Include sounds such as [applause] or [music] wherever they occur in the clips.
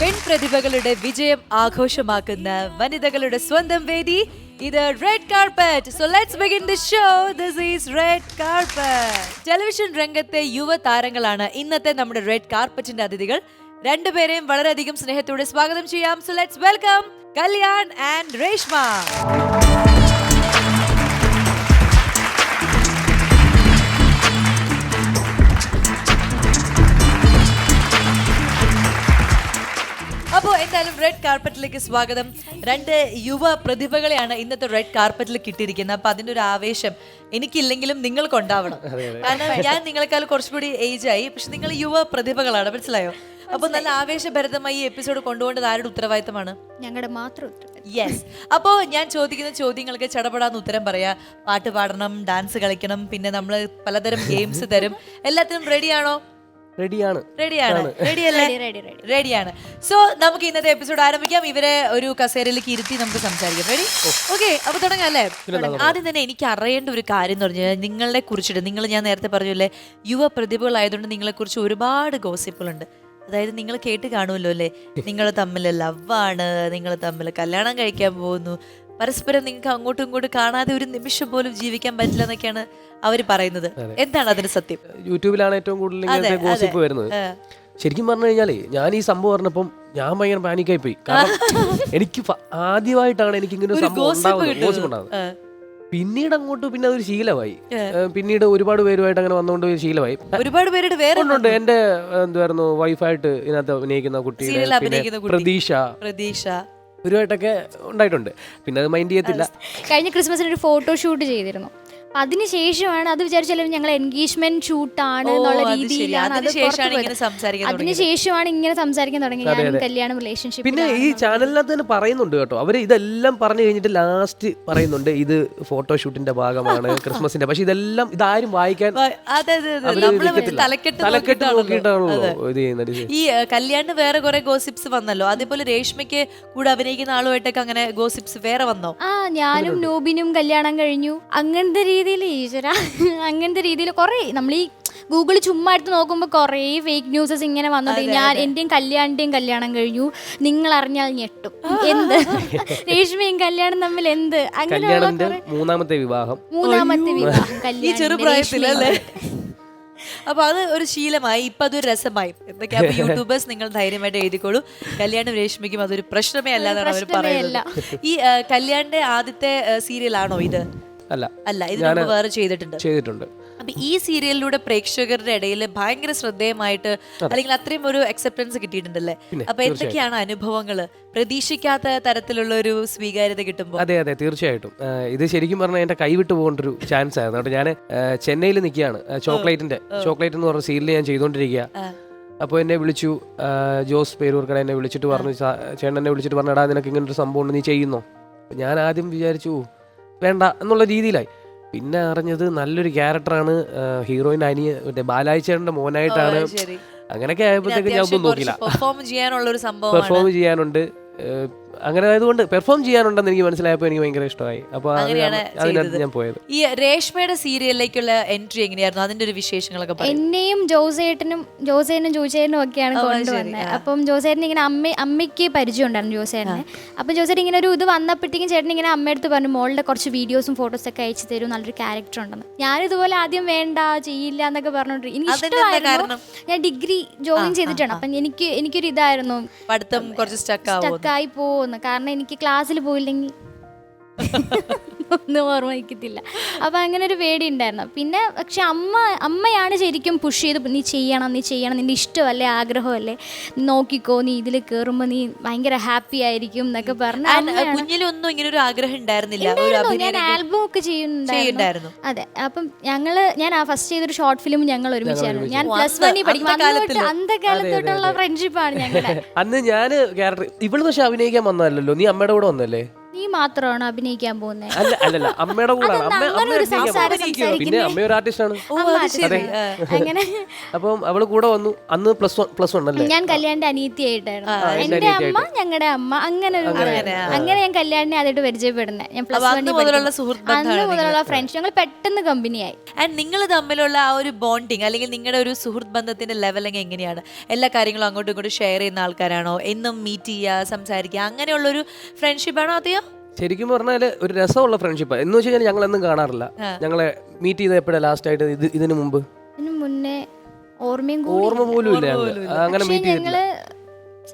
പെൺപ്രതിഭകളുടെ വിജയം ആഘോഷമാക്കുന്ന വനിതകളുടെ സ്വന്തം വേദി ഇത് red carpet so let's begin the show this is red carpet television രംഗത്തെ യുവ താരങ്ങളാണ് ഇന്നത്തെ നമ്മുടെ റെഡ് കാർപ്പറ്റിന്റെ അതിഥികൾ. രണ്ടുപേരെയും വളരെയധികം സ്നേഹത്തോടെ സ്വാഗതം ചെയ്യാം. So let's welcome Kalyan and Reshma അപ്പോൾ എന്തായാലും റെഡ് കാർപ്പറ്റിലേക്ക് സ്വാഗതം. രണ്ട് യുവ പ്രതിഭകളെയാണ് ഇന്നത്തെ റെഡ് കാർപ്പറ്റിൽ കിട്ടിയിരിക്കുന്നത്. അപ്പൊ അതിന്റെ ഒരു ആവേശം എനിക്കില്ലെങ്കിലും നിങ്ങൾക്ക് ഉണ്ടാവണം. കാരണം ഞാൻ നിങ്ങളെക്കാൾ കുറച്ചുകൂടി ഏജ് ആയി. പക്ഷെ നിങ്ങൾ യുവ പ്രതിഭകളാണ് മനസ്സിലായോ? അപ്പൊ നല്ല ആവേശഭരിതമായി ഈ എപ്പിസോഡ് കൊണ്ടുപോകേണ്ടത് ആരുടെ ഉത്തരവാദിത്തമാണ്? ഞങ്ങളുടെ മാത്രം. യെസ് അപ്പോ ഞാൻ ചോദിക്കുന്ന ചോദ്യങ്ങൾക്ക് ചടപടാന്ന് ഉത്തരം പറയാ. പാട്ട് പാടണം ഡാൻസ് കളിക്കണം പിന്നെ നമ്മൾ പലതരം ഗെയിംസ് തരും. എല്ലാത്തിനും റെഡിയാണോ റെഡിയാണ്. റെഡിയാണ്. റെഡിയല്ലേ Ready, ready, ready. റെഡിയാണ്. സോ നമുക്ക് ഇന്നത്തെ എപ്പിസോഡ് ആരംഭിക്കാം. ഇവരെ ഒരു കസേരയിലേക്ക് ഇരുത്തി നമുക്ക് സംസാരിക്കാം. റെഡി ഓക്കെ അപ്പൊ തുടങ്ങാം അല്ലേ? ആദ്യം തന്നെ എനിക്ക് അറിയേണ്ട ഒരു കാര്യം എന്ന് പറഞ്ഞാൽ നിങ്ങളെ കുറിച്ചിട്ട് നിങ്ങൾ ഞാൻ നേരത്തെ പറഞ്ഞല്ലേ യുവ പ്രതിഭകളായതുകൊണ്ട് നിങ്ങളെ കുറിച്ച് ഒരുപാട് ഗോസിപ്പുകളുണ്ട്. അതായത് നിങ്ങൾ കേട്ട് കാണുമല്ലോ അല്ലേ? [laughs] നിങ്ങൾ തമ്മിൽ ലവ് ആണ് നിങ്ങൾ തമ്മിൽ കല്യാണം കഴിക്കാൻ പോകുന്നു പരസ്പരം നിങ്ങൾക്ക് അങ്ങോട്ടും ഇങ്ങോട്ടും കാണാതെ ഒരു നിമിഷം പോലും ജീവിക്കാൻ പറ്റില്ല എന്നൊക്കെയാണ് അവർ പറയുന്നത്. എന്താണ് അതിന് സത്യം? യൂട്യൂബിലാണ് ഏറ്റവും കൂടുതൽ ഗോസിപ്പ് വരുന്നത്. ശരിക്കും പറഞ്ഞു കഴിഞ്ഞാലേ ഞാൻ ഈ സംഭവം പറഞ്ഞപ്പം ഞാൻ ഭയങ്കര പാനിക്കായി പോയി കാരണം എനിക്ക് ആദ്യമായിട്ടാണ് എനിക്ക് ഇങ്ങനെ ഒരു സംഭവം. പിന്നീട് അങ്ങോട്ട് പിന്നെ അതൊരു ശീലമായി. പിന്നീട് ഒരുപാട് പേരുമായിട്ട് അങ്ങനെ വന്നുകൊണ്ട് ഒരു ശീലമായി. ഒരുപാട് പേരുടെ വേറെ ഉണ്ട് എന്റെ എന്തായിരുന്നു വൈഫായിട്ട് ഇതിനകത്ത് അഭിനയിക്കുന്ന കുട്ടി. പ്രതീക്ഷ. പ്രതീക്ഷ. ഇവരുമായിട്ടൊക്കെ ഉണ്ടായിട്ടുണ്ട്. പിന്നെ അത് മൈൻഡ് ചെയ്യത്തില്ല. കഴിഞ്ഞ ക്രിസ്മസിന് ഒരു ഫോട്ടോഷൂട്ട് ചെയ്തിരുന്നു. അതിനുശേഷമാണ് അത് വിചാരിച്ചാലും ഞങ്ങൾ എൻഗേജ്മെന്റ് ഷൂട്ടാണ് എന്നുള്ള രീതിയിലാണ് അത് അതിനുശേഷമാണ് ഇങ്ങനെ. സംസാരിക്കാൻ അതിനുശേഷമാണ് ഇങ്ങനെ സംസാരിക്കാൻ തുടങ്ങി ഞാനും കല്യാണം റിലേഷൻഷിപ്പ് പിന്നെ ഈ ചാനലിനകത്ത് തന്നെ പറയുന്നുണ്ട് കേട്ടോ. അവർ ഇതെല്ലാം പറഞ്ഞു കഴിഞ്ഞിട്ട് ലാസ്റ്റ് പറയുന്നുണ്ട് ഇത് ഫോട്ടോഷൂട്ടിന്റെ ഭാഗമാണ് [laughs] ക്രിസ്മസിന്റെ പക്ഷെ ഇതെല്ലാം ഇതാരും വായിക്കാൻ വ- അതെ അതെ അതെ. അവർ നമ്മൾ മറ്റേ വിളിക്കത്തില്ല. തലക്കെട്ട് തലക്കെട്ട് നോക്കിയിട്ടാണല്ലോ. നോക്കിയിട്ടാണല്ലോ അതെ. ഇത് ചെയ്യുന്നത് ഈ ഏഹ്, കല്യാണിന് വേറെ കുറെ ഗോസിപ്സ് വന്നല്ലോ. അതേപോലെ രേഷ്മയ്ക്ക് കൂടെ അഭിനയിക്കുന്ന ആളുമായിട്ടൊക്കെ അങ്ങനെ ഗോസിപ്സ് വേറെ വന്നോ? ആ ഞാനും നോബിനും കല്യാണം കഴിഞ്ഞു. അങ്ങനത്തെ രീതിയിൽ ഈശ്വര. [laughs] അങ്ങനത്തെ രീതിയിൽ കുറേ നമ്മൾ ഈ ഗൂഗിൾ ചുമ്മാ എടുത്ത് നോക്കുമ്പോൾ കുറേ ഫേക്ക് ന്യൂസസ് ഇങ്ങനെ വന്നത് ഞാൻ എന്റെയും കല്യാണിന്റെയും കല്യാണം കഴിഞ്ഞു. നിങ്ങൾ അറിഞ്ഞാൽ ഞെട്ടും എന്ത്? രേഷ്മയും കല്യാണം തമ്മിൽ എന്ത്? അങ്ങനെ മൂന്നാമത്തെ വിവാഹം. മൂന്നാമത്തെ വിവാഹം. രേഷ്മയും. അപ്പൊ അത് ഒരു ശീലമായി. ഇപ്പൊ അതൊരു രസമായി. എന്തൊക്കെയാ യൂട്യൂബേഴ്സ് [laughs] നിങ്ങൾ ധൈര്യമായിട്ട് എഴുതിക്കോളൂ. കല്യാണം രേഷ്മിക്കും അതൊരു പ്രശ്നമേ അല്ല എന്നാണ് അവർ പറയുന്നത്. ഈ കല്യാണിന്റെ ആദ്യത്തെ സീരിയൽ ആണോ ഇത്? അല്ല. അല്ല ഇത് വേറെ ചെയ്തിട്ടുണ്ട്. ചെയ്തിട്ടുണ്ട്. അപ്പൊ ഈ സീരിയലിലൂടെ പ്രേക്ഷകരുടെ ഇടയിൽ ഭയങ്കര ശ്രദ്ധേയമായിട്ട് അല്ലെങ്കിൽ അത്രയും ഒരു അക്സെപ്റ്റൻസ് കിട്ടിയിട്ടുണ്ടല്ലേ? അപ്പൊ എന്തൊക്കെയാണ് അനുഭവങ്ങൾ പ്രതീക്ഷിക്കാത്ത തരത്തിലുള്ള ഒരു സ്വീകാര്യത കിട്ടുമ്പോൾ അതെ അതെ തീർച്ചയായിട്ടും. ഇത് ശരിക്കും പറഞ്ഞാൽ എന്റെ കൈവിട്ട് പോകേണ്ട ഒരു ചാൻസ് ആയിരുന്നു. കേട്ടോ ഞാൻ ചെന്നൈയിൽ നിൽക്കുകയാണ്. ചോക്ലേറ്റിന്റെ ചോക്ലേറ്റ് എന്ന് പറഞ്ഞ സീരിയൽ ഞാൻ ചെയ്തുകൊണ്ടിരിക്കുക അപ്പോൾ എന്നെ വിളിച്ചു ജോസ് പേരൂർക്കട എന്നെ വിളിച്ചിട്ട് പറഞ്ഞു "സാ- ചേട്ടൻ എന്നെ വിളിച്ചിട്ട് പറഞ്ഞു എടാ നിനക്ക് ഇങ്ങനെ ഒരു സംഭവം ഉണ്ട് നീ ചെയ്യുന്നോ? ഞാൻ ആദ്യം വിചാരിച്ചു "ഓ, വേണ്ട എന്നുള്ള രീതിയിലായി. പിന്നെ അറിഞ്ഞത് നല്ലൊരു ക്യാരക്ടറാണ് ഹീറോയിൻ അനിയ മറ്റേ ബാലായി ചേട്ടന്റെ മോനായിട്ടാണ് അങ്ങനെയൊക്കെ ആയപ്പോഴത്തേക്ക് ഞാൻ ഒന്നും നോക്കില്ല പെർഫോം ചെയ്യാനുണ്ട്. അങ്ങനെ ആയതുകൊണ്ട് പെർഫോം ചെയ്യാനുണ്ടെന്ന് എനിക്ക് മനസ്സിലായപ്പോൾ എനിക്ക് ഭയങ്കര ഇഷ്ടമായി. അപ്പോൾ അങ്ങനെയാണ് അതിനകത്ത് ഞാൻ പോയത്. ഈ രേഷ്മയുടെ സീരിയലിലേക്കുള്ള എൻട്രി എങ്ങനെയായിരുന്നു? അതിന്റെ ഒരു വിശേഷങ്ങളൊക്കെ പറയും. എന്നെയും ജോസേട്ടനും ജോസേനും ജോസേനും ഒക്കെയാണ് ഓ, അത് ശരി, കൊണ്ടുവന്നത് ആ. അപ്പം ജോസേട്ടൻ ഇങ്ങനെ അമ്മ അമ്മയ്ക്ക് പരിചയം ഉണ്ടായിരുന്നു ജോസേട്ടന്. അപ്പം ജോസേട്ടൻ ഇങ്ങനെ ഒരു ഇത് വന്നപ്പോഴത്തേക്കും ചേട്ടൻ ഇങ്ങനെ അമ്മയടുത്ത് പറഞ്ഞു മോളുടെ കുറച്ച് വീഡിയോസും ഫോട്ടോസ് ഒക്കെ അയച്ചു തരും. നല്ലൊരു ക്യാരക്ടർ ഉണ്ടെന്ന്. ഞാനിതുപോലെ ആദ്യം വേണ്ട ചെയ്യില്ല എന്നൊക്കെ പറഞ്ഞോണ്ട് എനിക്ക് അതെന്താ ഇഷ്ടമായിരുന്നു. കാരണം? ഞാൻ ഡിഗ്രി ജോയിൻ ചെയ്തിട്ടാണ്. അപ്പം എനിക്ക് എനിക്കൊരു ഇതായിരുന്നു പഠിത്തം കുറച്ച് സ്റ്റക്ക് ആവും സ്റ്റക്കായി പോകുന്നു കാരണം എനിക്ക് ക്ലാസ്സിൽ പോയില്ലെങ്കിൽ [laughs] ഒന്നും ഓർമ്മിക്കത്തില്ല അപ്പം അങ്ങനെ ഒരു പേടി ഉണ്ടായിരുന്നു. പിന്നെ പക്ഷെ അമ്മ അമ്മയാണ് ശരിക്കും പുഷ് ചെയ്ത് നീ ചെയ്യണം നീ ചെയ്യണം നിന്റെ ഇഷ്ടമല്ലേ ആഗ്രഹമല്ലേ? നോക്കിക്കോ നീ ഇതിൽ കയറുമ്പോൾ നീ ഭയങ്കര ഹാപ്പി ആയിരിക്കും എന്നൊക്കെ പറഞ്ഞു കുഞ്ഞിലൊന്നും ഇങ്ങനെ ഒരു ആഗ്രഹം ഉണ്ടായിരുന്നില്ല. ഞാൻ ആൽബം ഒക്കെ ചെയ്യുന്നുണ്ടായിരുന്നു. അതെ അപ്പം ഞങ്ങൾ ഞാൻ ആ ഫസ്റ്റ് ചെയ്തൊരു ഷോർട്ട് ഫിലിം ഞങ്ങൾ ഒരുമിച്ചായിരുന്നു ഞാൻ പ്ലസ് വൺ വണ്ണി പഠിക്കും. അന്നത്തെ അന്ന് തൊട്ട് കാലത്തിൽ. അന്ത കാലത്തോട്ടുള്ള ഫ്രണ്ട്ഷിപ്പാണ് ഞങ്ങളുടെ. അന്ന് ഞാൻ ക്യാരക്ടർ ഇവൾ പക്ഷെ അഭിനയിക്കാൻ വന്നതല്ലല്ലോ. നീ അമ്മയുടെ കൂടെ വന്നല്ലേ? നീ മാത്രമാണ് അഭിനയിക്കാൻ പോകുന്നത് അല്ല അല്ലല്ല അമ്മയുടെ കൂടാണ്. അമ്മ അങ്ങനെ ഒരു സംസാരം. പിന്നെ സംസാരിക്കുന്നേ. അമ്മ ഒരു ആർട്ടിസ്റ്റാണ് ഓ അത് ശരി. ആ. അങ്ങനെ അപ്പം അവൾ കൂടെ വന്നു. അന്ന് പ്ലസ് വൺ പ്ലസ് വൺ അല്ലേ? ഞാൻ കല്യാണിന്റെ അനിയത്തിയായിട്ടായിരുന്നു എന്റെ എന്റെ അമ്മ അനിയത്തിയായിട്ട്. ഞങ്ങളുടെ അമ്മ അങ്ങനെ ഒരു അങ്ങനെ ഞാൻ കല്യാണിനെ അതായിട്ട് പരിചയപ്പെടുന്നത് ഞാൻ അപ്പൊ പ്ലസ് അന്ന് മുതലുള്ള സുഹൃത്ത് അന്ന് ബന്ധമാണ് മുതലുള്ള ഫ്രണ്ട്സ് ഞങ്ങൾ പെട്ടെന്ന് കമ്പനിയായി ആൻഡ് നിങ്ങൾ തമ്മിലുള്ള ആ ഒരു ബോണ്ടിങ് അല്ലെങ്കിൽ നിങ്ങളുടെ ഒരു സുഹൃത്ത് ബന്ധത്തിന്റെ ലെവൽ എങ്ങനെയാണ്? എല്ലാ കാര്യങ്ങളും അങ്ങോട്ടും ഇങ്ങോട്ടും ഷെയർ ചെയ്യുന്ന ആൾക്കാരാണോ? എന്നും മീറ്റ് ചെയ്യുക സംസാരിക്കുക അങ്ങനെയുള്ള ഒരു ഫ്രണ്ട്ഷിപ്പ് ആണോ അതെയോ? ശരിക്കും പറഞ്ഞാൽ ഒരു രസമുള്ള ഫ്രണ്ട്ഷിപ്പ് എന്ന് വെച്ച് കഴിഞ്ഞാൽ ഞങ്ങൾ എന്നും കാണാറില്ല ഞങ്ങളെ മീറ്റ് ചെയ്ത എപ്പോഴാണ് ലാസ്റ്റ് ആയിട്ട് ഇത് ഇതിനു മുമ്പ്? അതിന് മുന്നേ ഓർമ്മയും കൂടി ഓർമ്മ പോലും ഇല്ല. അങ്ങനെ പക്ഷേ മീറ്റ് ചെയ്തിട്ടില്ല. ഞങ്ങൾ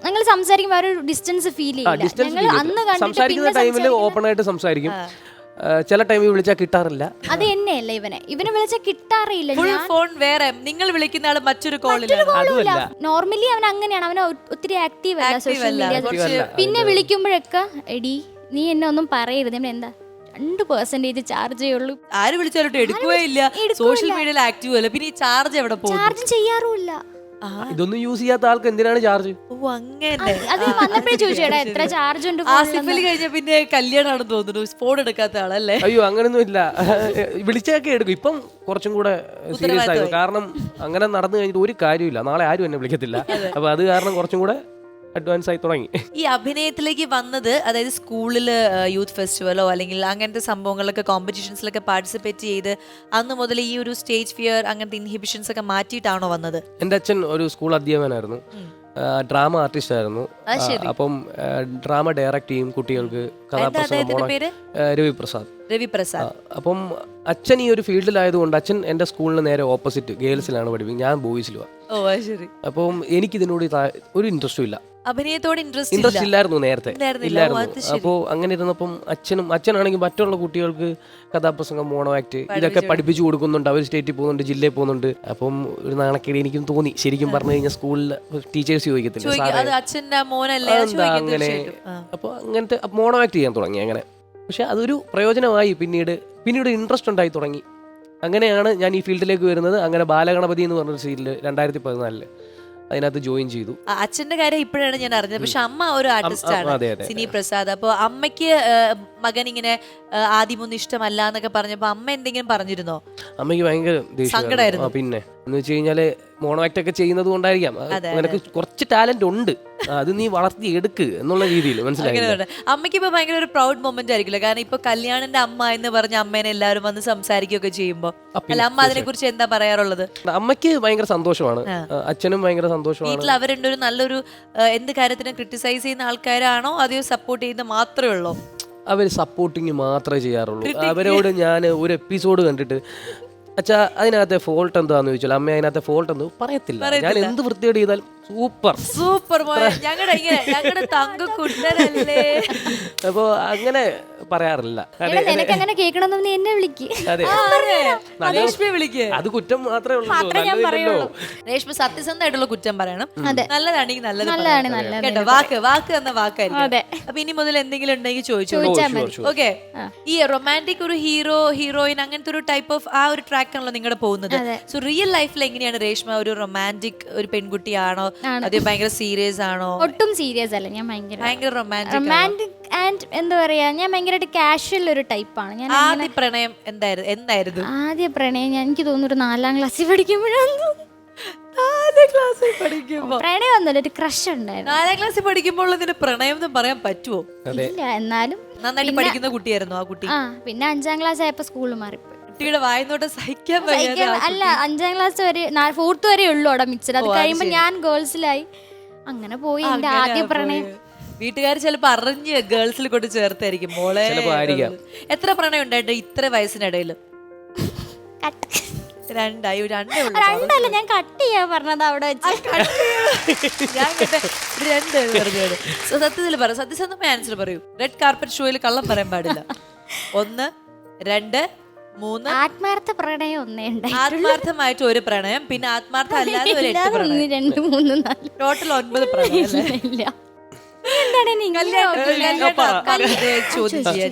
ഞങ്ങൾ സംസാരിക്കുമ്പോൾ ആ ഒരു ഡിസ്റ്റൻസ് ഫീൽ ആ ചെയ്യില്ല ഡിസ്റ്റൻസ് ഞങ്ങൾ അന്ന് കണ്ടിട്ട് സംസാരിക്കുന്ന പിന്നെ ടൈമിൽ ഓപ്പൺ ആയിട്ട് സംസാരിക്കും. ആ, ചില ടൈമിൽ വിളിച്ചാൽ കിട്ടാറില്ല. അത് എന്നെയല്ല ഇവനെ. ഇവനെ വിളിച്ചാൽ കിട്ടാറില്ല. ഫുൾ ഞാൻ ഫോൺ വേറെ. നിങ്ങൾ വിളിക്കുന്ന ആൾ മറ്റൊരു അതുമല്ല. നോർമലി അവൻ അങ്ങനെയാണ്. അവൻ ഒ- ഒത്തിരി ആക്റ്റീവ് അല്ല സോഷ്യൽ മീഡിയ കുറച്ച് പിന്നെ വിളിക്കുമ്പോഴൊക്കെ എടി നീ എന്നെ ഒന്നും പറയരുത്. നമ്മൾ എന്താ രണ്ട് പെർസെന്റേജ് ചാർജ് ചെയ്യുള്ളൂ ആര് വിളിച്ചാലും എടുക്കുകയേ ഇല്ല. സോഷ്യൽ മീഡിയയിൽ ആക്റ്റീവ് അല്ല. പിന്നെ ഈ ചാർജ് എവിടെ പോകും ചാർജ് ചെയ്യാറുമില്ല. ഇതൊന്നും യൂസ് ചെയ്യാത്ത ആൾക്ക് എന്തിനാണ് ചാർജ് ഓ അങ്ങനെ അത് വന്നപ്പോഴേ ചോദിച്ചേടാ എത്ര ചാർജ് ഉണ്ട് ആസിഫലി കഴിഞ്ഞ പിന്നെ കല്യാണമാണെന്ന് തോന്നുന്നു. ഫോൺ എടുക്കാത്ത ആളല്ലേ? അയ്യോ അങ്ങനൊന്നും ഇല്ല. വിളിച്ചൊക്കെ എടുക്കും. ഇപ്പം കുറച്ചും കൂടെ സീരിയസ് ആയിരുന്നു കാരണം അങ്ങനെ നടന്നു കഴിഞ്ഞിട്ട് ഒരു കാര്യമില്ല നാളെ ആരും എന്നെ വിളിക്കത്തില്ല. അപ്പൊ അത് കാരണം കുറച്ചും കൂടെ അഡ്വാൻസ് ആയി തുടങ്ങി. [laughs] ഈ അഭിനയത്തിലേക്ക് വന്നത് അതായത് സ്കൂളിൽ യൂത്ത് ഫെസ്റ്റിവലോ അല്ലെങ്കിൽ അങ്ങനത്തെ സംഭവങ്ങളിലൊക്കെ കോമ്പറ്റീഷൻസിലൊക്കെ പാർട്ടിസിപ്പേറ്റ് ചെയ്ത് അന്ന് മുതൽ ഈ ഒരു സ്റ്റേജ് ഫിയർ അങ്ങനത്തെ ഇൻഹിബിഷൻസ് ഒക്കെ മാറ്റിയിട്ടാണോ വന്നത്? എന്റെ അച്ഛൻ ഒരു സ്കൂൾ അധ്യാപകനായിരുന്നു. ഡ്രാമ ആർട്ടിസ്റ്റ് ആയിരുന്നു. അപ്പം ഡ്രാമ ഡയറക്റ്റ് ചെയ്യും കുട്ടികൾക്ക് കഥാപ്രസംഗം രവിപ്രസാദ്. രവിപ്രസാദ്. രവി പ്രസാദ് അപ്പം അച്ഛൻ ഈ ഒരു ഫീൽഡിലായതുകൊണ്ട് അച്ഛൻ എന്റെ സ്കൂളിന് നേരെ ഓപ്പോസിറ്റ് ഗേൾസിലാണ് പഠിപ്പിക്കുന്നത്. ഞാൻ ബോയ്സിലുമാണ് അപ്പം എനിക്ക് ഇതിനോട് ഒരു ഇൻട്രസ്റ്റും ഇല്ല. അഭിനയത്തോട് ഇൻട്രസ്റ്റ് ഇല്ലായിരുന്നു നേരത്തെ. അപ്പോ ഇല്ലായിരുന്നു. അപ്പോൾ അങ്ങനെ ഇരുന്നപ്പം അച്ഛനും അച്ഛനാണെങ്കിൽ മറ്റുള്ള കുട്ടികൾക്ക് കഥാപ്രസംഗം മോണോ ആക്ട് ഇതൊക്കെ പഠിപ്പിച്ചു കൊടുക്കുന്നുണ്ട്. അവർ സ്റ്റേറ്റിൽ പോകുന്നുണ്ട് ജില്ലയിൽ പോകുന്നുണ്ട്. അപ്പം ഒരു നാണക്കേട് എനിക്കും തോന്നി. ശരിക്കും പറഞ്ഞു കഴിഞ്ഞാൽ സ്കൂളിൽ ടീച്ചേഴ്സ് ചോദിക്കത്തില്ല. അങ്ങനെ? അപ്പൊ അപ്പോൾ അങ്ങനത്തെ മോണോ ആക്ട് ചെയ്യാൻ തുടങ്ങി അങ്ങനെ. പക്ഷെ അതൊരു പ്രയോജനമായി പിന്നീട് പിന്നീട് ഇൻട്രസ്റ്റ് ഉണ്ടായി തുടങ്ങി. അങ്ങനെയാണ് ഞാൻ ഈ ഫീൽഡിലേക്ക് വരുന്നത്. അങ്ങനെ ബാലഗണപതി എന്ന് പറഞ്ഞൊരു സീരിയൽ രണ്ടായിരത്തി പതിനാലിൽ. അതിനകത്ത് ജോയിൻ ചെയ്തു. അച്ഛന്റെ കാര്യം ഇപ്പോഴാണ് ഞാൻ അറിഞ്ഞത്. പക്ഷെ അമ്മ ഒരു ആർട്ടിസ്റ്റ് ആണ് സിനി പ്രസാദ്. അപ്പൊ അമ്മയ്ക്ക് മകൻ ഇങ്ങനെ ആദ്യമൊന്നും ഇഷ്ടമല്ല എന്നൊക്കെ പറഞ്ഞപ്പോ അമ്മ എന്തെങ്കിലും പറഞ്ഞിരുന്നോ? അമ്മയ്ക്ക് ഭയങ്കര സങ്കടമായിരുന്നു. പിന്നെ എന്ന് വെച്ച് കഴിഞ്ഞാൽ മോണോ ആക്ട് ഒക്കെ ചെയ്യുന്നത് കൊണ്ടായിരിക്കാം. നിനക്ക് കുറച്ച് ടാലന്റ് ഉണ്ട്. അത് നീ വളർത്തി എടുക്ക് എന്നുള്ള രീതിയിൽ പറഞ്ഞെ. അമ്മയ്ക്ക് ഇപ്പൊ ഭയങ്കര ഒരു പ്രൗഡ് മൊമെന്റ് ആയിരിക്കില്ല? കാരണം ഇപ്പൊ കല്യാണിന്റെ അമ്മ എന്ന് പറഞ്ഞ അമ്മേനെ എല്ലാവരും വന്ന് സംസാരിക്കുകയൊക്കെ ചെയ്യുമ്പോ. അല്ല അമ്മ അതിനെ കുറിച്ച് എന്താ പറയാറുള്ളത്? അമ്മയ്ക്ക് ഭയങ്കര സന്തോഷമാണ്. അച്ഛനും ഭയങ്കര സന്തോഷമാണ്. വീട്ടിൽ അവരുടെ ഒരു നല്ലൊരു എന്ത് കാര്യത്തിനും ക്രിട്ടിസൈസ് ചെയ്യുന്ന ആൾക്കാരാണോ? അതെയോ സപ്പോർട്ട് ചെയ്യുന്ന മാത്രമേ ഉള്ളൂ? അവർ സപ്പോർട്ടിങ് മാത്രമേ ചെയ്യാറുള്ളൂ. അവരോട് ഞാൻ ഒരു എപ്പിസോഡ് കണ്ടിട്ട് അച്ഛാ അതിനകത്തെ ഫോൾട്ട് എന്താന്ന് ചോദിച്ചാൽ അമ്മ അതിനകത്തെ ഫോൾട്ട് എന്ന് പറയത്തില്ല. ഞാൻ എന്ത് വൃത്തിയോട് ചെയ്താൽ സൂപ്പർ സൂപ്പർ ഞങ്ങളുടെ തങ്ക കുട്ടനല്ലേ അപ്പോൾ അങ്ങനെ പറയാറില്ല. അങ്ങനെ കേൾക്കണമെന്ന് എന്നെ വിളിക്ക്. അതെ. രേഷ്മയെ വിളിക്ക്. അത് കുറ്റം മാത്രമേ ഉള്ളൂ. രേഷ്മ സത്യസന്ധമായിട്ടുള്ള കുറ്റം പറയണം. നല്ലതാണെങ്കിൽ നല്ലത് നല്ലതാണ് നല്ലത് കേട്ടോ വാക്ക് വാക്ക് എന്ന വാക്കായിരിക്കും. അതെ. അപ്പൊ ഇനി മുതൽ എന്തെങ്കിലും ഉണ്ടെങ്കിൽ ചോദിച്ചോ. ഓക്കെ. ഈ റൊമാന്റിക് ഒരു ഹീറോ ഹീറോയിൻ അങ്ങനത്തെ ഒരു ടൈപ്പ് ഓഫ് ആ ഒരു ട്രാക്ക് ആണല്ലോ നിങ്ങളുടെ പോകുന്നത്. സോ റിയൽ ലൈഫിൽ എങ്ങനെയാണ് രേഷ്മ ഒരു റൊമാന്റിക് ഒരു പെൺകുട്ടിയാണോ? അതോ ഭയങ്കര സീരിയസ് ആണോ? ഒട്ടും സീരിയസ് അല്ല. ഞാൻ ഭയങ്കര ഭയങ്കര റൊമാന്റിക് റൊമാന്റിക് ആൻഡ് എന്താ പറയാ ഞാൻ ഭയങ്കരമായിട്ട് കാഷ്വൽ ഒരു ടൈപ്പാണ് ഞാൻ ആദ്യ പ്രണയം എന്തായിരുന്നു എന്തായിരുന്നു? ആദ്യ പ്രണയം ഞാൻ എനിക്ക് തോന്നുന്നു ഒരു നാലാം ക്ലാസ്സിൽ പഠിക്കുമ്പോഴാണ് ക്ലാസ്സിൽ പഠിക്കുമ്പോൾ പ്രണയം ഒന്നുമില്ല ഒരു ക്രഷ് ഉണ്ടായിരുന്നു. നാലാം ക്ലാസ്സിൽ പഠിക്കുമ്പോൾ ഇതിന് പ്രണയം എന്ന് പറയാൻ പറ്റുമോ ഇല്ല എന്നാലും നന്നായിട്ട് പഠിക്കുന്ന കുട്ടിയായിരുന്നു ആ കുട്ടി. ആ പിന്നെ അഞ്ചാം ക്ലാസ് ആയപ്പോ സ്കൂൾ മാറിപ്പോയി. കുട്ടിയുടെ വായനോട്ട് സഹിക്കാൻ അല്ല അഞ്ചാം ക്ലാസ് വരെ ഫോർത്ത് വരെ ഉള്ളു അവിടെ അത് കഴിയുമ്പോ ഞാൻ ഗേൾസിലായി അങ്ങനെ പോയി എന്റെ ആദ്യ പ്രണയം വീട്ടുകാർ ചിലപ്പോ അറിഞ്ഞ് ഗേൾസിൽ കൊണ്ട് ചേർത്തായിരിക്കും. മോളെ ചിലപ്പോ ആയിരിക്കാം. എത്ര പ്രണയം ഉണ്ടായിട്ട് ഇത്ര വയസ്സിനിടയിൽ. രണ്ടായി രണ്ടേ ഉള്ളൂ. രണ്ടല്ല ഞാൻ കട്ട് ചെയ്യാ പറഞ്ഞത് അവിടെ വെച്ച്. ഞാൻ കേട്ടെ രണ്ട് പറഞ്ഞത് സോ സത്യത്തിൽ പറ സത്യസന്ധമായ ആൻസർ പറയൂ. റെഡ് കാർപ്പറ്റ് ഷോയിൽ കള്ളം പറയാൻ പാടില്ല. ഒന്ന് രണ്ട് മൂന്ന്. ആത്മാർത്ഥ പ്രണയം ഒന്നേ ഉണ്ടായി ആത്മാർത്ഥമായിട്ട് ഒരു പ്രണയം പിന്നെ ആത്മാർത്ഥം അല്ലാതെ ഒരു എട്ട് പ്രണയം. രണ്ട് മൂന്ന് നാല്. ടോട്ടൽ ഒൻപത് പ്രണയം അല്ലേ? ഇല്ല.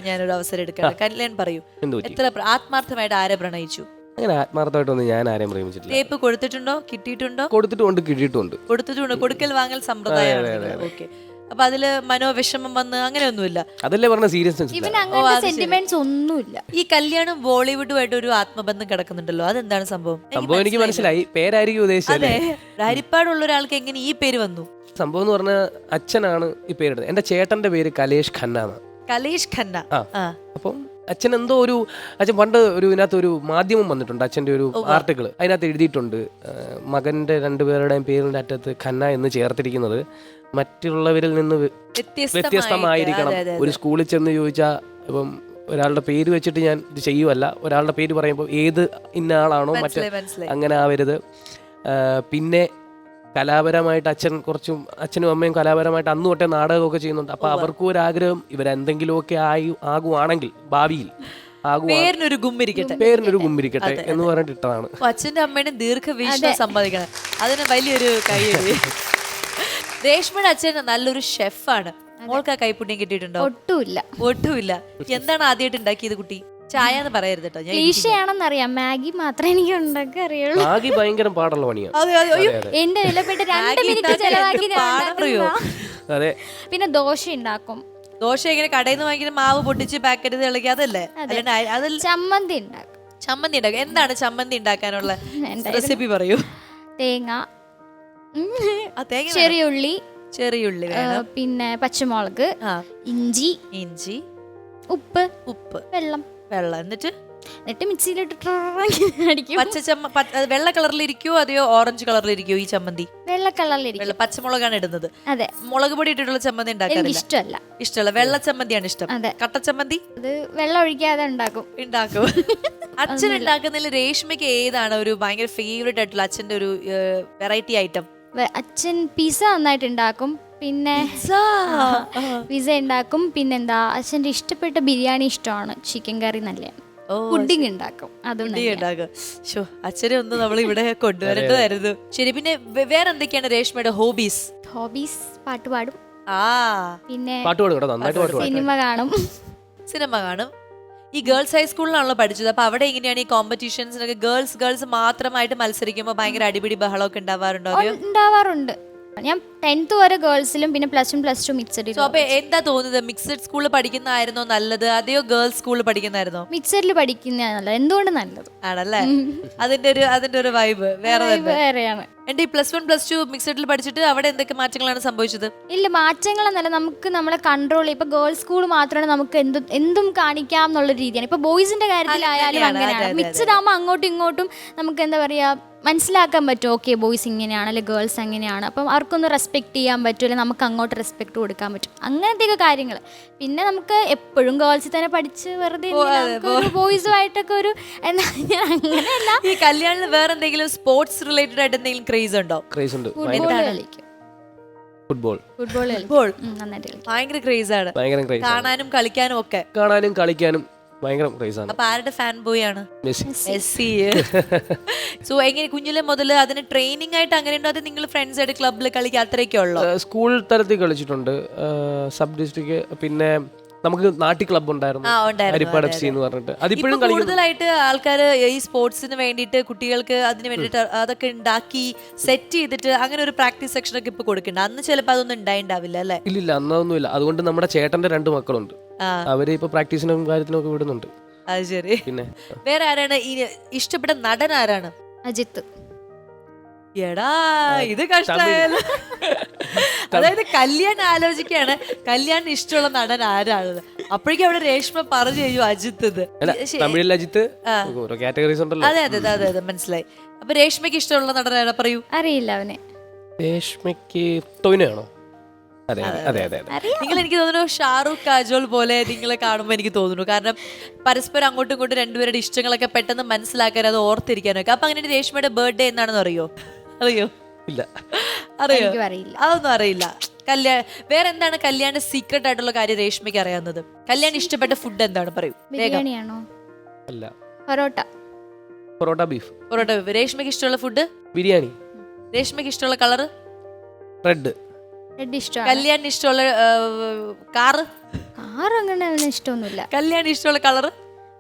ഞാനൊരു അവസരം എടുക്കാം കല്യാൺ പറയൂ. എന്ത് പറ്റി? എത്ര ആത്മാർത്ഥമായിട്ട് ആരെ പ്രണയിച്ചു? അങ്ങനെ ആത്മാർത്ഥമായിട്ടൊന്നും ഞാൻ ആരെയും പ്രേമിച്ചിട്ടില്ല. ടേപ്പ് കൊടുത്തിട്ടുണ്ടോ? കിട്ടിയിട്ടുണ്ടോ? കൊടുത്തിട്ടുണ്ട് കിട്ടിയിട്ടുണ്ട്. കൊടുത്തിട്ടുണ്ട്. കൊടുക്കൽ വാങ്ങൽ സമ്പ്രദായമാണ് ഓക്കെ. അപ്പൊ അതിൽ മനോവിഷമം വന്ന് അങ്ങനെയൊന്നുമില്ല. അതല്ലേ പറഞ്ഞ ഒന്നുമില്ല. ഈ കല്യാണം ബോളിവുഡുമായിട്ട് ഒരു ആത്മബന്ധം കിടക്കുന്നുണ്ടല്ലോ. അതെന്താണ് സംഭവം? സംഭവം എനിക്ക് മനസ്സിലായി. പേരായിരിക്കും ഉദ്ദേശിച്ചത് ഹരിപ്പാടുള്ള ഒരാൾക്ക് എങ്ങനെ ഈ പേര് വന്നു? സംഭവം എന്ന് പറഞ്ഞ അച്ഛനാണ് ഈ പേരിടുന്നത്. എന്റെ ചേട്ടന്റെ പേര് കലേഷ് ഖന്ന എന്നാണ് കലേഷ് ഖന്ന. ആ. അപ്പം അച്ഛൻ എന്തോ ഒരു അച്ഛൻ പണ്ട് ഒരു ഇതിനകത്ത് ഒരു മാധ്യമം വന്നിട്ടുണ്ട്. അച്ഛന്റെ ഒരു ആർട്ടിക്കിൾ അതിനകത്ത് എഴുതിയിട്ടുണ്ട് മകന്റെ മകന്റെ രണ്ടുപേരുടെയും പേരിന്റെ അറ്റത്ത് ഖന്ന എന്ന് ചേർത്തിരിക്കുന്നത്. മറ്റുള്ളവരിൽ നിന്ന് വ്യത്യസ്തമായിരിക്കണം. ഒരു സ്കൂളിൽ ചെന്ന് ചോദിച്ചാൽ ഇപ്പം ഒരാളുടെ പേര് വെച്ചിട്ട് ഞാൻ ഇത് ചെയ്യുമല്ല ഒരാളുടെ പേര് പറയുമ്പോൾ ഏത് ഇന്ന ആളാണോ മറ്റേ അങ്ങനെ ആവരുത്. പിന്നെ കലാപരമായിട്ട് അച്ഛൻ കുറച്ചും അച്ഛനും അമ്മയും കലാപരമായിട്ട് അന്ന് തൊട്ടേ നാടകമൊക്കെ ചെയ്യുന്നുണ്ട്. അപ്പൊ അവർക്കും ഒരു ആഗ്രഹം ഇവരെന്തെങ്കിലുമൊക്കെ ആയി ആകുവാണെങ്കിൽ ഭാവിയിൽ പേരിനൊരു ഗുമ്മിരിക്കട്ടെ പേരിനൊരു കുമ്പിരിക്കട്ടെ എന്ന് പറഞ്ഞിട്ട് ഇട്ടതാണ്. അച്ഛന്റെ അമ്മയുടെ ദീർഘവീക്ഷണം സമ്മതിക്കണം. അതിന് വലിയൊരു കൈ രേഷ്മയുടെ അച്ഛൻ നല്ലൊരു ഷെഫാണ് മോൾക്ക് ആ കൈപ്പുണ്യം കിട്ടിയിട്ടുണ്ടോ? ഒട്ടുമില്ല. ഒട്ടുമില്ല. എന്താണ് ആദ്യമായിട്ട് ഉണ്ടാക്കിയത് കുട്ടി? ചായ എന്ന് പറയരുത് കേട്ടോ ഞാൻ ക്ലീശയാണെന്നറിയാം മാഗി മാത്രമേ എനിക്ക് ഉണ്ടാക്കി അറിയുള്ളൂ. ആകെ ഭയങ്കര പാടുള്ള പണിയാണ് അതെ അതെ അയ്യോ. എന്റെ വിലപ്പെട്ട രണ്ട് മാഗി മിനിറ്റ് ഉണ്ടാക്കാൻ ചെലവാക്കി ഞാൻ പാടറിയോ? ഉണ്ടാക്കുന്നതാ. അതെ. പിന്നെ ദോശ ഉണ്ടാക്കും. ദോശ ഇങ്ങനെ കടയിൽ നിന്ന് വാങ്ങിക്കുന്ന മാവ് പൊട്ടിച്ച് പാക്കറ്റ് തിളക്കി അതല്ലേ? അല്ലാണ്ട് അ- അതിൽ ചമ്മന്തി ഉണ്ടാക്കും. ചമ്മന്തി ഉണ്ടാക്കും. എന്താണ് ചമ്മന്തി ഉണ്ടാക്കാനുള്ള റെസിപ്പി പറയൂ. തേങ്ങ. ഉം. ആ തേങ്ങ വേണം. ചെറിയ ഉള്ളി ചെറിയ ഉള്ളി ഏ, വേണം. പിന്നെ പച്ചമുളക്. ആ. ഇഞ്ചി. ഇഞ്ചി. ഉപ്പ്. ഉപ്പ്. വെള്ളം. വെള്ളം. എന്നിട്ട്? എന്നിട്ട് മിക്സിയിലിട്ട് അടിക്കും. പച്ച ചമ്മ വെള്ള കളറിലിരിക്കുവോ അതെയോ ഓറഞ്ച് കളറിലിരിക്കുവോ ഈ ചമ്മന്തി? വെള്ള കളറിലിരിക്കും. പച്ചമുളകാണ് ഇടുന്നത്. അതെ. മുളക് പൊടി ഇട്ടിട്ടുള്ള ചമ്മന്തി ഉണ്ടാക്കാറില്ല? ഇഷ്ടമല്ല ഇഷ്ടമല്ല. വെള്ള ചമ്മന്തിയാണ് ഇഷ്ടം. അതെ. കട്ടച്ചമ്മന്തി അത് വെള്ളം ഒഴിക്കാതെ ഉണ്ടാക്കും. ഉണ്ടാക്കും. [laughs] അച്ഛൻ ഉണ്ടാക്കുന്നതിൽ രേഷ്മയ്ക്ക് ഏതാണ് ഒരു ഭയങ്കര ഫേവറേറ്റ് ആയിട്ടുള്ള അച്ഛന്റെ ഒരു വെറൈറ്റി ഐറ്റം അച്ഛൻ പിസ്സ നന്നായിട്ട് ഉണ്ടാക്കും. പിന്നെ പിസ ഉണ്ടാക്കും പിന്നെന്താ അച്ഛന്റെ ഇഷ്ടപ്പെട്ട ബിരിയാണി ഇഷ്ടമാണ്. ചിക്കൻ കറി നല്ല. പുഡിംഗ് ഉണ്ടാക്കും അതും പുഡിംഗ് ഉണ്ടാക്കും ശോ അച്ഛനെ ഒന്ന് നമ്മൾ ഇവിടെ [laughs] കൊണ്ടുവരേണ്ടതായിരുന്നു. ശരി പിന്നെ വേറെ എന്തൊക്കെയാണ് രേഷ്മയുടെ ഹോബീസ് ഹോബീസ് പാട്ട് പാടും. ആ. പിന്നെ പാട്ട് പാടും നന്നായിട്ട് പാട്ട് പാടും. സിനിമ കാണും. സിനിമ കാണും. ഈ ഗേൾസ് ഹൈസ്കൂളിലാണല്ലോ പഠിച്ചത്. അപ്പൊ അവിടെ എങ്ങനെയാണ് ഈ കോമ്പറ്റീഷൻസിനൊക്കെ ഗേൾസ് ഗേൾസ് മാത്രമായിട്ട് മത്സരിക്കുമ്പോൾ ഭയങ്കര അടിപിടി ബഹളമൊക്കെ ഉണ്ടാവാറുണ്ടോ ഉണ്ടാവാറുണ്ട്. ഞാൻ ടെൻത്ത് വരെ ഗേൾസിലും പിന്നെ plus one plus two mixed so അപ്പൊ എന്താ തോന്നുന്നത്? മിക്സഡ് സ്കൂളിൽ പഠിക്കുന്നതായിരുന്നോ നല്ലത്? അതെയോ ഗേൾസ് സ്കൂളിൽ പഠിക്കുന്നതായിരുന്നോ? മിക്സഡിൽ പഠിക്കുന്ന നല്ലത്. എന്തുകൊണ്ട് നല്ലത്? ആണല്ലേ? അതിന്റെ ഒരു അതിന്റെ ഒരു വൈബ് വേറെ തന്നെ. വേറെയാണ്. എന്റെ ഈ പ്ലസ് വൺ പ്ലസ് ടു മിക്സഡിൽ പഠിച്ചിട്ട് അവിടെ എന്തൊക്കെ മാറ്റങ്ങളാണ് സംഭവിച്ചത്? ഇല്ല മാറ്റങ്ങളെന്നല്ല നമുക്ക് നമ്മളെ കൺട്രോൾ ഇപ്പൊ ഗേൾസ് സ്കൂൾ മാത്രമാണ് നമുക്ക് എന്തും എന്തും കാണിക്കാം എന്നുള്ള രീതിയാണ്. ഇപ്പൊ ബോയ്സിന്റെ കാര്യത്തിലായാലും അങ്ങനെയാണ്, അതെ, അങ്ങനെയാണ് അതെ, മിക്സഡ് ആകുമ്പോൾ അങ്ങോട്ടും ഇങ്ങോട്ടും നമുക്ക് എന്താ പറയാ മനസ്സിലാക്കാൻ പറ്റും ഓക്കെ ബോയ്സ് ഇങ്ങനെയാണ് അല്ലെങ്കിൽ ഗേൾസ് അങ്ങനെയാണ്. അപ്പം അവർക്കൊന്ന് റെസ്പെക്റ്റ് ചെയ്യാൻ പറ്റും അല്ലെങ്കിൽ നമുക്ക് അങ്ങോട്ട് റെസ്പെക്ട് കൊടുക്കാൻ പറ്റും. അങ്ങനത്തെയൊക്കെ കാര്യങ്ങൾ പിന്നെ നമുക്ക് എപ്പോഴും ഗേൾസിൽ തന്നെ പഠിച്ച് വെറുതെ ബോയ്സുമായിട്ടൊക്കെ ഒരു എന്താ അങ്ങനെയല്ല. ഈ കല്യാണത്തിൽ വേറെ എന്തെങ്കിലും സ്പോർട്സ് റിലേറ്റഡ് ആയിട്ട് എന്തെങ്കിലും ക്രേസ് ഉണ്ടോ? ക്രേസ് ഉണ്ട്. ഫുട്ബോൾ കളിക്കും. ഫുട്ബോൾ ഫുട്ബോൾ ഭയങ്കര ക്രേസ് ആണ്. കാണാനും കളിക്കാനും ഒക്കെ. കാണാനും കളിക്കാനും ഭയങ്കര ക്രേസ് ആണ്. അപ്പൊ ആരുടെ ഫാൻ ബോയ് ആണ്? മെസ്സി. മെസ്സി. സോ എങ്ങനെ കുഞ്ഞിലെ മുതൽ അതിന് ട്രെയിനിങ് ആയിട്ട് അങ്ങനെ ഉണ്ടോ? അത് നിങ്ങൾ ഫ്രണ്ട്സ് ആയിട്ട് ക്ലബ്ബിൽ കളിക്കുക അത്രയൊക്കെ ഉള്ളോ? ഏഹ് സ്കൂൾ തലത്തിൽ കളിച്ചിട്ടുണ്ട്. സബ് ഡിസ്ട്രിക്ട് പിന്നെ നമുക്ക് നാട്ടി ക്ലബ് ഉണ്ടായിരുന്നു. ആ ഉണ്ടായിരുന്നു ഹരിപ്പാട് അതെ, എഫ് സി എന്ന് പറഞ്ഞിട്ട്. ഇപ്പൊ അതിപ്പോഴും കളിക്കുന്നു. കൂടുതലായിട്ട് ആൾക്കാർ ഈ സ്പോർട്സിന് വേണ്ടിയിട്ട് കുട്ടികൾക്ക് അതിന് വേണ്ടിയിട്ട് അതൊക്കെ ഉണ്ടാക്കി സെറ്റ് ചെയ്തിട്ട് അങ്ങനെ ഒരു പ്രാക്ടീസ് സെക്ഷൻ ഒക്കെ ഇപ്പൊ കൊടുക്കുന്നുണ്ട്. അന്ന് ചിലപ്പോൾ അതൊന്നും ഉണ്ടായിണ്ടാവില്ല അല്ലേ? ഇല്ല ഇല്ലില്ല അന്നൊന്നുമില്ല അതുകൊണ്ട് നമ്മുടെ ചേട്ടന്റെ രണ്ട് മക്കളുണ്ട്. അവർ ഇപ്പൊ പ്രാക്ടീസിനും കാര്യത്തിനും ഒക്കെ വിടുന്നുണ്ട്. അത് ശരി. പിന്നെ? വേറെ ആരാണ് ഈ ഇഷ്ടപ്പെട്ട നടൻ ആരാണ്? അജിത്ത്. എടാ ഇത് കഷ്ടമായാലോ [laughs] അതായത് കല്യാൺ ആലോചിക്കാണ് കല്യാൺ ഇഷ്ടമുള്ള നടൻ ആരാണ്? അപ്പോഴേക്കും അവിടെ രേഷ്മ പറഞ്ഞു കഴിഞ്ഞു അജിത്ത്. തമിഴിൽ അജിത്ത്? കാറ്റഗറീസ് ഉണ്ടല്ലോ. അതെ അതെ അതെ അതെ മനസ്സിലായി. അപ്പൊ രേഷ്മയ്ക്ക് ഇഷ്ടമുള്ള നടൻ ആരാ പറയൂ? അറിയില്ല അവനെ. രേഷ്മയ്ക്ക് ടൊവിനോ അതെ അതെ അതെ നിങ്ങൾ എനിക്ക് തോന്നുന്നു ഷാറുഖ് കാജോൾ പോലെ നിങ്ങളെ കാണുമ്പോൾ എനിക്ക് തോന്നുന്നു. കാരണം പരസ്പരം അങ്ങോട്ടും ഇങ്ങോട്ടും രണ്ടുപേരുടെ ഇഷ്ടങ്ങളൊക്കെ പെട്ടെന്ന് മനസ്സിലാക്കാൻ അത് ഓർത്തിരിക്കാനൊക്കെ. അപ്പൊ അങ്ങനെ രേഷ്മയുടെ ബർത്ത്ഡേ എന്നാണെന്ന് അറിയോ? അറിയോ? ഇല്ല. അറിയോ? എനിക്കും അറിയില്ല. അതൊന്നും അറിയില്ല. കല്യാൺ വേറെ എന്താണ് കല്യാണ സീക്രട്ട് ആയിട്ടുള്ള കാര്യം രേഷ്മയ്ക്ക് അറിയാവുന്നത്? കല്യാണം ഇഷ്ടപ്പെട്ട ഫുഡ് എന്താണ്? പറയൂ. അല്ല. പൊറോട്ട. പൊറോട്ട ബീഫ് പൊറോട്ട രേഷ്മയ്ക്ക് ഇഷ്ടമുള്ള ഫുഡ് ബിരിയാണി. രേഷ്മയ്ക്ക് ഇഷ്ടമുള്ള കളർ റെഡ് കല്യാണിന് ഇഷ്ടമുള്ള കാറ്? കാർ അങ്ങനെ അവന് ഇഷ്ടമൊന്നുമില്ല. കല്യാണി ഇഷ്ടമുള്ള കളർ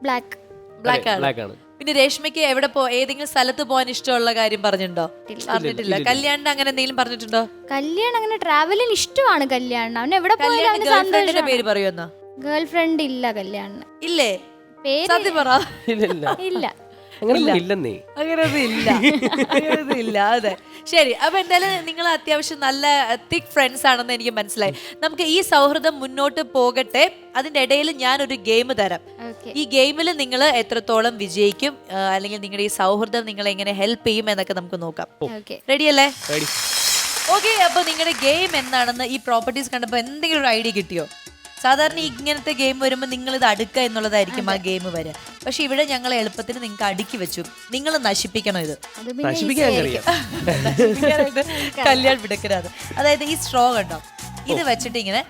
ബ്ലാക്ക് ബ്ലാക്ക് ആണ്. ബ്ലാക്ക് ആണ്. പിന്നെ രേഷ്മയ്ക്ക് എവിടെ പോ ഏതെങ്കിലും സ്ഥലത്ത് പോകാൻ ഇഷ്ടമുള്ള കാര്യം പറഞ്ഞിട്ടുണ്ടോ? പറഞ്ഞിട്ടില്ല കല്യാണിന് അങ്ങനെ എന്തെങ്കിലും പറഞ്ഞിട്ടുണ്ടോ? കല്യാണം അങ്ങനെ ട്രാവലിന് ഇഷ്ടമാണ് കല്യാണം അവൻ എവിടെ പോയാലും കല്യാണ അവന് ഗേൾഫ്രണ്ടിന്റെ സന്തോഷം പേര് പറയുമെന്നോ ഗേൾ ഫ്രണ്ട് ഇല്ല കല്യാണിന്. ഇല്ലേ? പേര് സത്യം പറ. ഇല്ല ഇല്ല. ഇല്ലെന്നേ അങ്ങനെയൊന്നുമില്ല അങ്ങനെയൊന്നുമില്ല അതെ. ശരി. അപ്പൊ എന്തായാലും നിങ്ങൾ അത്യാവശ്യം നല്ല തിക് ഫ്രണ്ട്സ് ആണെന്ന് എനിക്ക് മനസ്സിലായി. നമുക്ക് ഈ സൗഹൃദം മുന്നോട്ട് പോകട്ടെ. അതിന്റെ ഇടയിൽ ഞാൻ ഒരു ഗെയിം തരാം. ഓക്കെ ഈ ഗെയിമിൽ നിങ്ങൾ എത്രത്തോളം വിജയിക്കും? അല്ലെങ്കിൽ നിങ്ങളുടെ ഈ സൗഹൃദം നിങ്ങളെ എങ്ങനെ ഹെൽപ്പ് ചെയ്യും എന്നൊക്കെ നമുക്ക് നോക്കാം. റെഡി അല്ലേ? ഓക്കെ അപ്പൊ നിങ്ങളുടെ ഗെയിം എന്താണെന്ന് ഈ പ്രോപ്പർട്ടീസ് കണ്ടപ്പോൾ എന്തെങ്കിലും ഒരു ഐഡിയ കിട്ടിയോ? സാധാരണ ഇങ്ങനത്തെ ഗെയിം വരുമ്പോൾ നിങ്ങൾ ഇത് അടുക്കുക എന്നുള്ളതായിരിക്കും ആ ഗെയിം വരെ. പക്ഷെ ഇവിടെ ഞങ്ങൾ എളുപ്പത്തിന് നിങ്ങൾക്ക് അടുക്കി വെച്ചു. നിങ്ങൾ നശിപ്പിക്കണം ഇത്. നശിപ്പിക്കാൻ അറിയാം. [laughs] നശിപ്പിക്കാനായിട്ട് കല്യാൺ പിടക്കരാത് അതായത് ഈ സ്ട്രോ കണ്ടോ? ഇത് വെച്ചിട്ട് ഇങ്ങനെ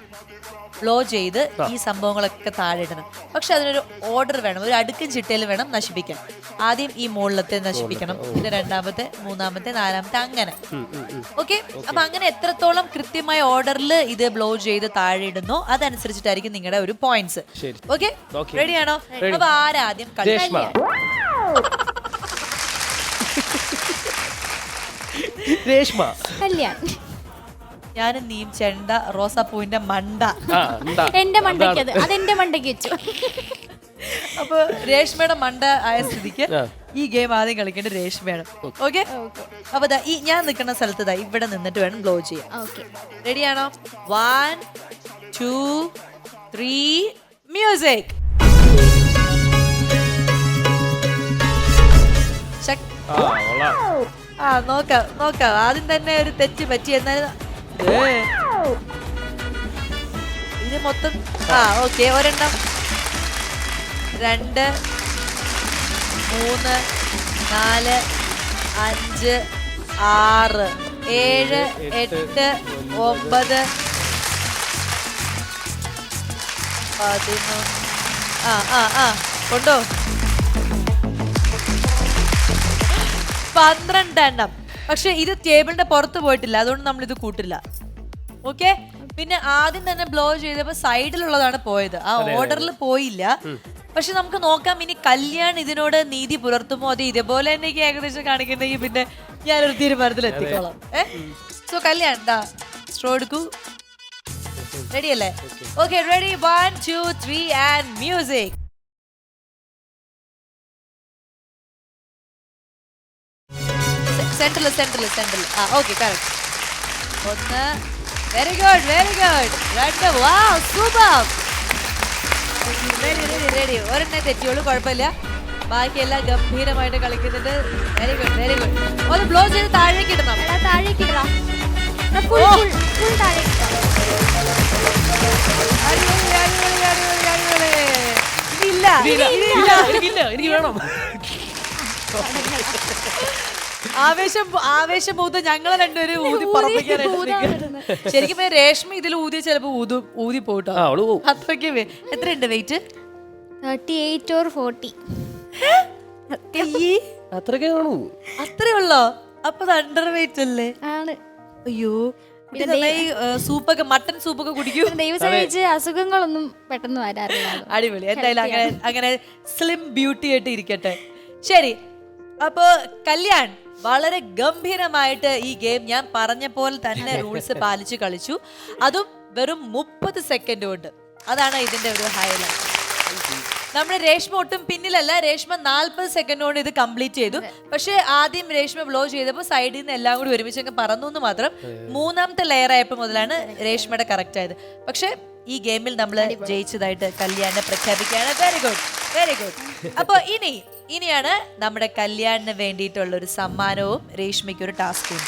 ബ്ലോ ചെയ്ത് ഈ സംഭവങ്ങളൊക്കെ താഴെ ഇടണം പക്ഷെ അതിനൊരു ഓർഡർ വേണം. ഒരു അടുക്കും ചിട്ടയിൽ വേണം നശിപ്പിക്കാൻ. ആദ്യം ഈ മുകളിലത്തെ നശിപ്പിക്കണം. പിന്നെ രണ്ടാമത്തെ മൂന്നാമത്തെ നാലാമത്തെ അങ്ങനെ. ഓക്കെ അപ്പൊ അങ്ങനെ എത്രത്തോളം കൃത്യമായ ഓർഡറിൽ ഇത് ബ്ലോ ചെയ്ത് താഴെ ഇടുന്നോ അതനുസരിച്ചിട്ടായിരിക്കും നിങ്ങളുടെ ഒരു പോയിന്റ്സ്. ഓക്കെ. റെഡിയാണോ അപ്പൊ ആരാദ്യം കളി? രേഷ്മ. രേഷ്മ. കല്യാൺ. ഞാനും നീം ചെണ്ട റോസാപ്പൂവിന്റെ മണ്ട. ആ എന്താ എന്റെ മണ്ടയ്ക്ക് അത്. അതെന്റെ മണ്ടയ്ക്ക് വെച്ചു. അപ്പൊ രേഷ്മയുടെ മണ്ട ആയ സ്ഥിതിക്ക് ആ. ഈ ഗെയിം ആദ്യം കളിക്കേണ്ടത് രേഷ്മയാണ് ഓക്കെ. അപ്പൊ ദാ ഈ ഞാൻ നിൽക്കുന്ന സ്ഥലത്ത് ദാ ഇവിടെ നിന്നിട്ട് വേണം ബ്ലോ ചെയ്യാൻ. ഓക്കെ. റെഡിയാണോ വൺ ടു ത്രീ മ്യൂസിക് ആ കൊള്ളാം. ആ നോക്കാം നോക്കാം. ആദ്യം തന്നെ ഒരു തെറ്റ് പറ്റി എന്നാലും. ഇത് മൊത്തം ആ ഓക്കെ ഒരെണ്ണം. രണ്ട് മൂന്ന് നാല് അഞ്ച് ആറ് ഏഴ് എട്ട് ഒമ്പത് പതിനൊന്ന്. ആ ആ ആ കൊണ്ടോ? പന്ത്രണ്ട് എണ്ണം പക്ഷെ ഇത് ടേബിളിന്റെ പുറത്ത് പോയിട്ടില്ല. അതുകൊണ്ട് നമ്മൾ ഇത് കൂട്ടില്ല. ഓക്കെ? പിന്നെ ആദ്യം തന്നെ ബ്ലോ ചെയ്തപ്പോ സൈഡിലുള്ളതാണ് പോയത്. ആ ഓർഡറിൽ പോയില്ല. പക്ഷെ നമുക്ക് നോക്കാം ഇനി കല്യാൺ ഇതിനോട് നീതി പുലർത്തുമോ? അത് ഇതേപോലെ തന്നെ ഏകദേശം കാണിക്കുന്നെങ്കിൽ പിന്നെ ഞാനൊരു തീരുമാനത്തിൽ എത്തിക്കോളാം. ഏ? സോ കല്യാൺ എന്താ സ്ട്രോ എടുക്കൂ. റെഡി അല്ലേ? Okay ready one two three and music സെന്ററിൽ സെന്ററിൽ സെന്ററിൽ ആ ഓക്കെ കറക്റ്റ് ഒന്ന്. വെരി ഗുഡ് വെരി ഗുഡ് രണ്ട്. വാ സൂപ്പർ റെഡി റെഡി റെഡി ഒരെണ്ണേ തെറ്റിയുള്ളൂ കുഴപ്പമില്ല. ബാക്കിയെല്ലാം ഗംഭീരമായിട്ട് കളിക്കുന്നുണ്ട്. വെരി ഗുഡ് വെരി ഗുഡ് ഒന്ന് ബ്ലോ ചെയ്ത് താഴേക്ക് ഇടണം. താഴേക്ക് ഇടാം. അടിപൊളി ഇല്ല ഇല്ല, എനിക്ക് വേണം. [laughs] ആവേശം ആവേശം പൂത്ത് ഞങ്ങളെ രണ്ടുപേരും ഊതി പറപ്പിക്കാനായിട്ട്. ശരിക്കും രേഷ്മി ഇതിൽ ഊതി ചിലപ്പോ ഊതും ഊതി പോട്ടോ. അത്രയ്ക്ക് എത്രയുണ്ട് weight thirty eight or forty അത്രയൊക്കെ കാണൂ അത്രേ ഉള്ളോ? അപ്പൊ അണ്ടർ വെയിറ്റ് അല്ലേ? ആണ്. അയ്യോ. സൂപ്പൊക്കെ മട്ടൻ സൂപ്പൊക്കെ കുടിക്കും. അസുഖങ്ങളൊന്നും പെട്ടെന്ന് വരാറില്ല. അടിപൊളി. എന്തായാലും അങ്ങനെ അങ്ങനെ സ്ലിം ബ്യൂട്ടി ആയിട്ട് ഇരിക്കട്ടെ. ശരി. അപ്പോ കല്യാൺ വളരെ ഗംഭീരമായിട്ട് ഈ ഗെയിം ഞാൻ പറഞ്ഞ പോലെ തന്നെ റൂൾസ് [laughs] പാലിച്ചു കളിച്ചു. അതും വെറും മുപ്പത് സെക്കൻഡ് കൊണ്ട്. അതാണ് ഇതിന്റെ ഒരു ഹൈലൈറ്റ് നമ്മുടെ രേഷ്മ ഒട്ടും പിന്നിലല്ല. രേഷ്മ നാൽപ്പത് സെക്കൻഡ് കൊണ്ട് ഇത് കംപ്ലീറ്റ് ചെയ്തു. പക്ഷേ ആദ്യം രേഷ്മ ബ്ലോ ചെയ്തപ്പോൾ സൈഡിൽ നിന്ന് എല്ലാം കൂടി ഒരുമിച്ച് അങ്ങ് പറന്നു എന്ന് മാത്രം മൂന്നാമത്തെ ലെയർ ആയപ്പോൾ മുതലാണ് രേഷ്മയുടെ കറക്റ്റ് ആയത്. പക്ഷെ ഈ ഗെയിമിൽ നമ്മൾ ജയിച്ചതായിട്ട് കല്യാണിനെ പ്രഖ്യാപിക്കുകയാണ്. വെരി ഗുഡ് വെരി ഗുഡ് അപ്പോൾ ഇനി ഇനിയാണ് നമ്മുടെ കല്യാണിന് വേണ്ടിയിട്ടുള്ള ഒരു സമ്മാനവും രേഷ്മയ്ക്ക് ഒരു ടാസ്കും.